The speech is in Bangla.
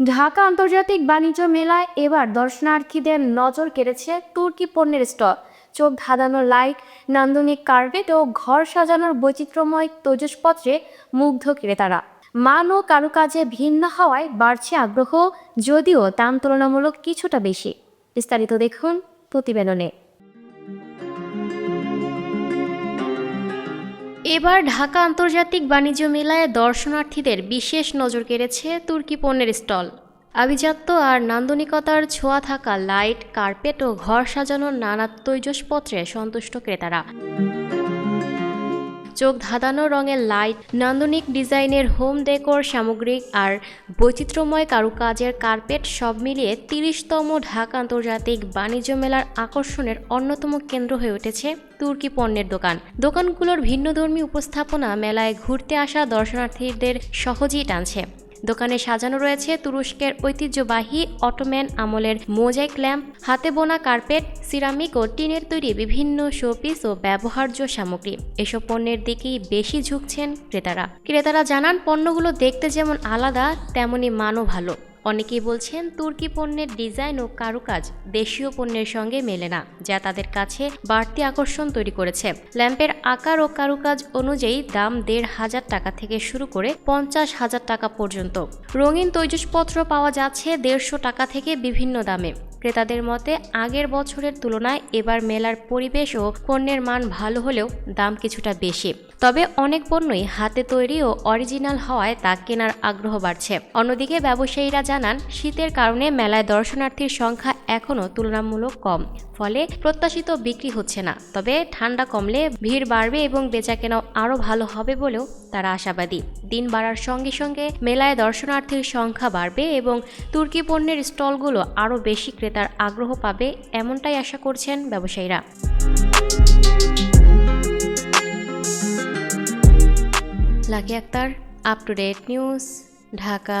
ঢাকা আন্তর্জাতিক বাণিজ্য মেলায় এবার দর্শনার্থীদের নজর কেড়েছে তুর্কি পণ্যের স্টল। চোখ ধাঁধানো লাইট, নান্দনিক কার্পেট ও ঘর সাজানোর বৈচিত্র্যময় তৈজসপত্রে মুগ্ধ ক্রেতারা। মান ও কারুকাজে ভিন্ন হওয়ায় বাড়ছে আগ্রহ, যদিও দাম তুলনামূলক কিছুটা বেশি। বিস্তারিত দেখুন প্রতিবেদনে। এবার ঢাকা আন্তর্জাতিক বাণিজ্য মেলায় দর্শনার্থীদের বিশেষ নজর কেড়েছে তুর্কি পণ্যের স্টল। আভিজাত্য আর নান্দনিকতার ছোঁয়া থাকা লাইট, কার্পেট ও ঘর সাজানোর নানা তৈজসপত্রে সন্তুষ্ট ক্রেতারা। চোখ ধাঁধানো রঙের লাইট নান্দনিক ডিজাইনের হোম ডেকোর সামগ্রিক আর বৈচিত্র্যময় কারুকাজের কার্পেট সব মিলিয়ে তিরিশতম ঢাকা আন্তর্জাতিক বাণিজ্য মেলার আকর্ষণের অন্যতম কেন্দ্র হয়ে উঠেছে তুর্কি পণ্যের দোকান। দোকানগুলোর ভিন্নধর্মী উপস্থাপনা মেলায় ঘুরতে আসা দর্শনার্থীদের সহজেই টানছে। দোকানে সাজানো রয়েছে তুরস্কের ঐতিহ্যবাহী অটোম্যান আমলের মোজাইক ল্যাম্প, হাতে বোনা কার্পেট, সিরামিক ও টিনের তৈরি বিভিন্ন শোপিস ও ব্যবহার্য সামগ্রী। এসব পণ্যের দিকেই বেশি ঝুঁকছেন ক্রেতারা। ক্রেতারা জানান, পণ্যগুলো দেখতে যেমন আলাদা তেমনই মানও ভালো। অনেকেই বলছেন তুর্কি পণ্যের ডিজাইন ও কারুকাজ দেশীয় পণ্যের সঙ্গে মেলে না, যা তাদের কাছে বাড়তি আকর্ষণ তৈরি করেছে। ল্যাম্পের আকার ও কারুকাজ অনুযায়ী দাম দেড় হাজার টাকা থেকে শুরু করে পঞ্চাশ হাজার টাকা পর্যন্ত। রঙিন তৈজসপত্র পাওয়া যাচ্ছে দেড়শো টাকা থেকে বিভিন্ন দামে। ক্রেতাদের মতে, আগের বছরের তুলনায় এবার মেলার পরিবেশ ও পণ্যের মান ভালো হলেও দাম কিছুটা বেশি। তবে অনেক পণ্যই হাতে তৈরি ও অরিজিনাল হওয়ায় তা কেনার আগ্রহ বাড়ছে। অন্যদিকে ব্যবসায়ীরা জানান, শীতের কারণে মেলায় দর্শনার্থীর সংখ্যা এখনও তুলনামূলক কম, ফলে প্রত্যাশিত বিক্রি হচ্ছে না। তবে ঠান্ডা কমলে ভিড় বাড়বে এবং বেচাকেনাও আরও ভালো হবে বলেও তারা আশাবাদী। দিন বাড়ার সঙ্গে সঙ্গে মেলায় দর্শনার্থীর সংখ্যা বাড়বে এবং তুর্কি পণ্যের স্টলগুলো আরও বেশি ক্রেতার আগ্রহ পাবে এমনটাই আশা করছেন ব্যবসায়ীরা। Lucky Akter up to date news Dhaka.